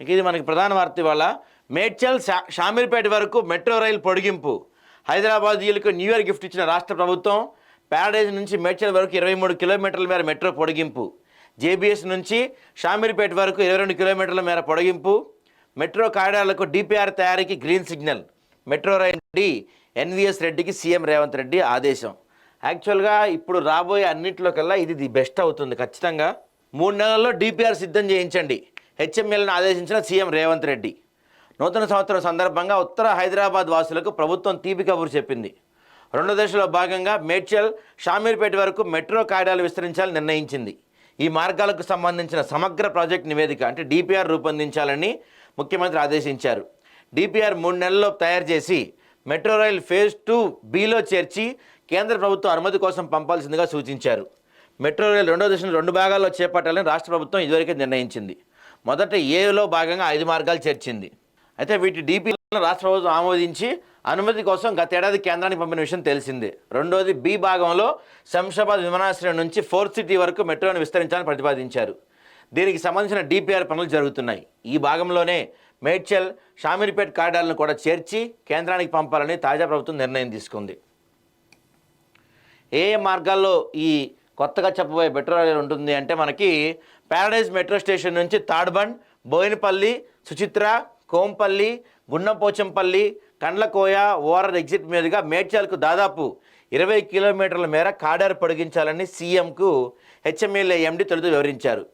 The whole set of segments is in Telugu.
ఇంక ఇది మనకి ప్రధాన వార్త ఇవాళ. మేడ్చల్ షా షామీర్పేట వరకు మెట్రో రైలు పొడిగింపు. హైదరాబాదీయులకు న్యూ ఇయర్ గిఫ్ట్ ఇచ్చిన రాష్ట్ర ప్రభుత్వం ప్యారడైజ్ నుంచి మేడ్చల్ వరకు ఇరవై మూడు కిలోమీటర్ల మేర మెట్రో పొడిగింపు. జేబీఎస్ నుంచి షామీర్పేట వరకు ఇరవై రెండు కిలోమీటర్ల మేర పొడిగింపు. మెట్రో కారిడార్లకు డిపిఆర్ తయారీకి గ్రీన్ సిగ్నల్. మెట్రో రైల్ నుండి ఎన్విఎస్ రెడ్డికి సీఎం రేవంత్ రెడ్డి ఆదేశం. యాక్చువల్గా ఇప్పుడు రాబోయే అన్నింటిలో కల్లా ఇది ది బెస్ట్ అవుతుంది ఖచ్చితంగా. మూడు నెలల్లో డిపిఆర్ సిద్ధం చేయించండి. హెచ్ఎంఎల్ను ఆదేశించిన సీఎం రేవంత్ రెడ్డి. నూతన సంవత్సరం సందర్భంగా ఉత్తర హైదరాబాద్ వాసులకు ప్రభుత్వం తీపి కబురు చెప్పింది. రెండో దశలో భాగంగా మేడ్చల్ షామీర్పేట వరకు మెట్రో కారిడార్లు విస్తరించాలని నిర్ణయించింది. ఈ మార్గాలకు సంబంధించిన సమగ్ర ప్రాజెక్ట్ నివేదిక అంటే డిపిఆర్ రూపొందించాలని ముఖ్యమంత్రి ఆదేశించారు. డిపిఆర్ మూడు నెలల్లో తయారు చేసి మెట్రో రైల్ ఫేజ్ టూ బిలో చేర్చి కేంద్ర ప్రభుత్వం అనుమతి కోసం పంపాల్సిందిగా సూచించారు. మెట్రో రైల్ రెండో దశను రెండు భాగాల్లో చేపట్టాలని రాష్ట్ర ప్రభుత్వం ఇదివరకే నిర్ణయించింది. మొదట ఏలో భాగంగా ఐదు మార్గాలు చేర్చింది. అయితే వీటి డీపీలను రాష్ట్ర ప్రభుత్వం ఆమోదించి అనుమతి కోసం గత ఏడాది కేంద్రానికి పంపిన విషయం తెలిసిందే. రెండోది బి భాగంలో శంషాబాద్ విమానాశ్రయం నుంచి ఫోర్త్ సిటీ వరకు మెట్రోను విస్తరించాలని ప్రతిపాదించారు. దీనికి సంబంధించిన డిపిఆర్ పనులు జరుగుతున్నాయి. ఈ భాగంలోనే మేడ్చల్ షామీర్పేట్ కారిడార్లను కూడా చేర్చి కేంద్రానికి పంపాలని తాజా ప్రభుత్వం నిర్ణయం తీసుకుంది. ఏ ఏ మార్గాల్లో ఈ కొత్తగా చెప్పబోయే మెట్రో రైలు ఉంటుంది అంటే మనకి ప్యారడైజ్ మెట్రో స్టేషన్ నుంచి తాడ్బండ్ బోయినపల్లి సుచిత్ర కోంపల్లి గుండంపోచంపల్లి కండ్లకోయ ఓఆర్ఆర్ ఎగ్జిట్ మీదుగా మేడ్చల్కు దాదాపు ఇరవై కిలోమీటర్ల మేర కాడారు పొడిగించాలని సీఎంకు హెచ్ఎంఎల్ఏ ఎండి తొలుత వివరించారు.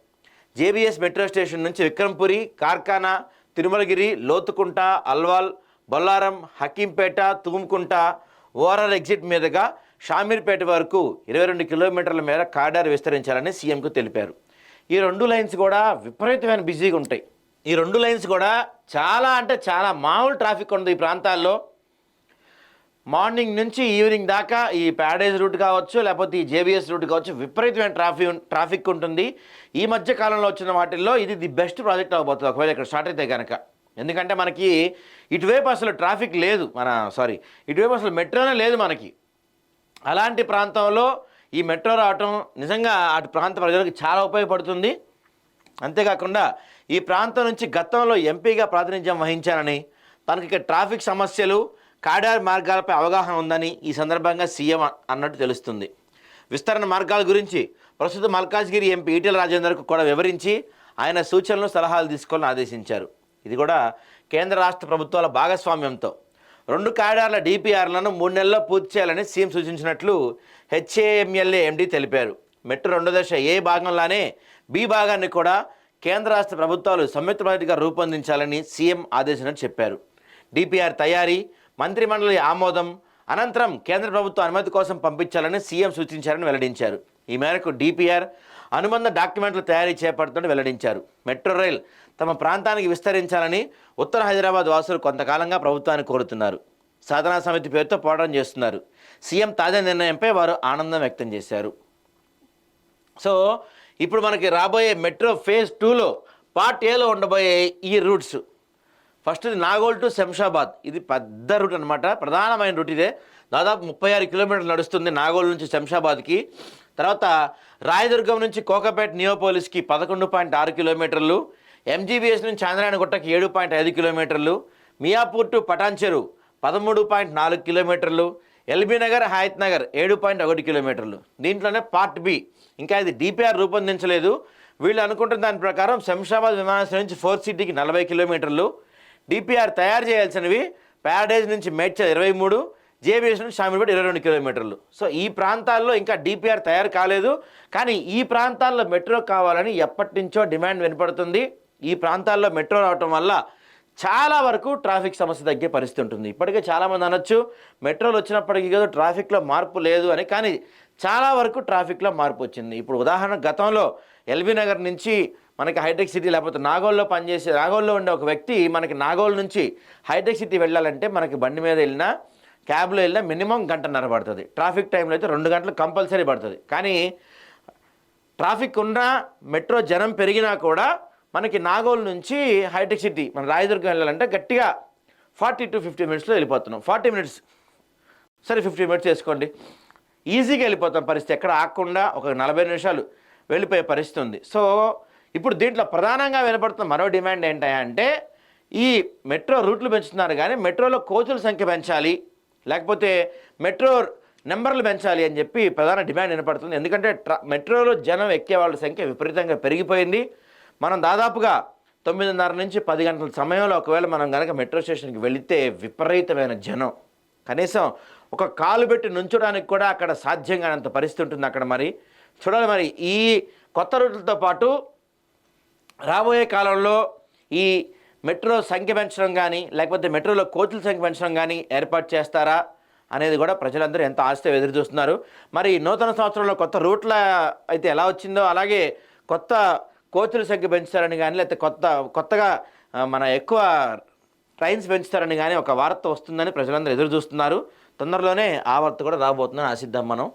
జేబీఎస్ మెట్రో స్టేషన్ నుంచి విక్రంపురి కార్ఖానా తిరుమలగిరి లోతుకుంట అల్వాల్ బొల్లారం హకీంపేట తుమ్కుంట ఓఆర్ఆర్ ఎగ్జిట్ మీదుగా షామీర్పేట వరకు ఇరవై రెండు కిలోమీటర్ల మేర కారిడార్ విస్తరించాలని సీఎంకు తెలిపారు. ఈ రెండు లైన్స్ కూడా విపరీతమైన బిజీగా ఉంటాయి. ఈ రెండు లైన్స్ కూడా చాలా అంటే చాలా మామూలు ట్రాఫిక్ ఉంది ఈ ప్రాంతాల్లో. మార్నింగ్ నుంచి ఈవినింగ్ దాకా ఈ ప్యాడేజ్ రూట్ కావచ్చు లేకపోతే ఈ జేబీఎస్ రూట్ కావచ్చు విపరీతమైన ట్రాఫిక్ ట్రాఫిక్ ఉంటుంది. ఈ మధ్య కాలంలో వచ్చిన వాటిల్లో ఇది ది బెస్ట్ ప్రాజెక్ట్ అవ్వబోతుంది ఒకవేళ ఇక్కడ స్టార్ట్ అయితే కనుక ఎందుకంటే మనకి ఇటువైపు అసలు ట్రాఫిక్ లేదు. మన సారీ ఇటువైపు అసలు మెట్రోనే లేదు మనకి. అలాంటి ప్రాంతంలో ఈ మెట్రో రావటం నిజంగా అటు ప్రాంత ప్రజలకు చాలా ఉపయోగపడుతుంది. అంతేకాకుండా ఈ ప్రాంతం నుంచి గతంలో ఎంపీగా ప్రాతినిధ్యం వహించానని తనకి ట్రాఫిక్ సమస్యలు కాడార్ మార్గాలపై అవగాహన ఉందని ఈ సందర్భంగా సీఎం అన్నట్టు తెలుస్తుంది. విస్తరణ మార్గాల గురించి ప్రస్తుత మల్కాజ్గిరి ఎంపీ ఈటెల రాజేందర్కు కూడా వివరించి ఆయన సూచనలు సలహాలు తీసుకోవాలని ఆదేశించారు. ఇది కూడా కేంద్ర రాష్ట్ర ప్రభుత్వాల భాగస్వామ్యంతో. రెండు కారిడార్ల డిపిఆర్లను మూడు నెలల్లో పూర్తి చేయాలని సీఎం సూచించినట్లు హెచ్ఏఎంఎల్ఏ ఎండీ తెలిపారు. మెట్రో రెండో దశ ఏ భాగంలోనే బి భాగాన్ని కూడా కేంద్ర రాష్ట్ర ప్రభుత్వాలు సంయుక్త ప్రాజెక్టుగా రూపొందించాలని సీఎం ఆదేశించినట్టు చెప్పారు. డిపిఆర్ తయారీ మంత్రిమండలి ఆమోదం అనంతరం కేంద్ర ప్రభుత్వ అనుమతి కోసం పంపించాలని సీఎం సూచించారని వెల్లడించారు. ఈ మేరకు డిపిఆర్ అనుబంధ డాక్యుమెంట్లు తయారీ చేపడుతుందని వెల్లడించారు. మెట్రో రైల్ తమ ప్రాంతానికి విస్తరించాలని ఉత్తర హైదరాబాద్ వాసులు కొంతకాలంగా ప్రభుత్వాన్ని కోరుతున్నారు. సాధనా సమితి పేరుతో పోరాటం చేస్తున్నారు. సీఎం తాజా నిర్ణయంపై వారు ఆనందం వ్యక్తం చేశారు. సో ఇప్పుడు మనకి రాబోయే మెట్రో ఫేజ్ టూలో పార్ట్ ఏలో ఉండబోయే ఈ రూట్స్ ఫస్ట్ ఇది నాగోల్ టు శంషాబాద్. ఇది పెద్ద రూట్ అనమాట ప్రధానమైన రూట్ ఇదే. దాదాపు ముప్పై ఆరు కిలోమీటర్లు నడుస్తుంది నాగోల్ నుంచి శంషాబాద్కి. తర్వాత రాయదుర్గం నుంచి కోకపేట నియోపోలిస్కి పదకొండు పాయింట్ ఆరు కిలోమీటర్లు. ఎంజీబీఎస్ నుంచి చాంద్రాయణగుట్టకి ఏడు పాయింట్ ఐదు కిలోమీటర్లు. మియాపూర్ టు పటాన్చెరు పదమూడు పాయింట్ నాలుగు కిలోమీటర్లు. ఎల్బీ నగర్ హయత్ నగర్ ఏడు పాయింట్ ఒకటి కిలోమీటర్లు. దీంట్లోనే పార్ట్ బి. ఇంకా ఇది డిపిఆర్ రూపొందించలేదు. వీళ్ళు అనుకుంటున్న దాని ప్రకారం శంషాబాద్ విమానాశ్రయం నుంచి ఫోర్త్ సిటీకి నలభై కిలోమీటర్లు. డిపిఆర్ తయారు చేయాల్సినవి ప్యారడైజ్ నుంచి మేడ్చల్ ఇరవై మూడు జేబీఎస్ నుంచి షామీర్పేట ఇరవై రెండు కిలోమీటర్లు. సో ఈ ప్రాంతాల్లో ఇంకా డిపిఆర్ తయారు కాలేదు. కానీ ఈ ప్రాంతాల్లో మెట్రో కావాలని ఎప్పటి నుంచో డిమాండ్ వినపడుతుంది. ఈ ప్రాంతాల్లో మెట్రో రావటం వల్ల చాలా వరకు ట్రాఫిక్ సమస్య తగ్గే పరిస్థితి ఉంటుంది. ఇప్పటికే చాలామంది అనొచ్చు మెట్రోలు వచ్చినప్పటికీ కదా ట్రాఫిక్లో మార్పు లేదు అని. కానీ చాలా వరకు ట్రాఫిక్లో మార్పు వచ్చింది. ఇప్పుడు ఉదాహరణ గతంలో ఎల్బీ నగర్ నుంచి మనకి హైటెక్ సిటీ లేకపోతే నాగోల్లో పనిచేసే నాగోల్లో ఉండే ఒక వ్యక్తి మనకి నాగోల్ నుంచి హైటెక్ సిటీ వెళ్ళాలంటే మనకి బండి మీద వెళ్ళినా క్యాబ్లో వెళ్ళినా మినిమం గంటన్నర పడుతుంది. ట్రాఫిక్ టైంలో అయితే రెండు గంటలు కంపల్సరీ పడుతుంది. కానీ ట్రాఫిక్ ఉన్నా మెట్రో జనం పెరిగినా కూడా మనకి నాగోల్ నుంచి హైటెక్ సిటీ మన రాయదుర్గం వెళ్ళాలంటే గట్టిగా ఫార్టీ టు ఫిఫ్టీ మినిట్స్లో వెళ్ళిపోతున్నాం. Forty minutes. సరే ఫిఫ్టీ మినిట్స్ చేసుకోండి ఈజీగా వెళ్ళిపోతాం పరిస్థితి. ఎక్కడ ఆగకుండా ఒక నలభై నిమిషాలు వెళ్ళిపోయే పరిస్థితి ఉంది. సో ఇప్పుడు దీంట్లో ప్రధానంగా వినపడుతున్న మరో డిమాండ్ ఏంటంటే ఈ మెట్రో రూట్లు పెంచుతున్నారు కానీ మెట్రోలో కోచుల సంఖ్య పెంచాలి లేకపోతే మెట్రో నెంబర్లు పెంచాలి అని చెప్పి ప్రధాన డిమాండ్ వినపడుతుంది. ఎందుకంటే ట్ర మెట్రోలో జనం ఎక్కే వాళ్ళ సంఖ్య విపరీతంగా పెరిగిపోయింది. మనం దాదాపుగా తొమ్మిదిన్నర నుంచి పది గంటల సమయంలో ఒకవేళ మనం కనుక మెట్రో స్టేషన్కి వెళితే విపరీతమైన జనం. కనీసం ఒక కాలు పెట్టి నుంచోడానికి కూడా అక్కడ సాధ్యం కానంత పరిస్థితి ఉంటుంది అక్కడ మరి. చూడాలి మరి ఈ కొత్త రూట్లతో పాటు రాబోయే కాలంలో ఈ మెట్రో సంఖ్య పెంచడం కానీ లేకపోతే మెట్రోలో కోచుల సంఖ్య పెంచడం కానీ ఏర్పాటు చేస్తారా అనేది కూడా ప్రజలందరూ ఎంత ఆశతో ఎదురు చూస్తున్నారు. మరి ఈ నూతన సంవత్సరంలో కొత్త రూట్ల అయితే ఎలా వచ్చిందో అలాగే కొత్త కోచుల సంఖ్య పెంచుతారని కానీ లేకపోతే కొత్త కొత్తగా మన ఎక్కువ ట్రైన్స్ పెంచుతారని కానీ ఒక వార్త వస్తుందని ప్రజలందరూ ఎదురు చూస్తున్నారు. తొందరలోనే ఆ వార్త కూడా రాబోతుందని ఆశిద్దాం మనం.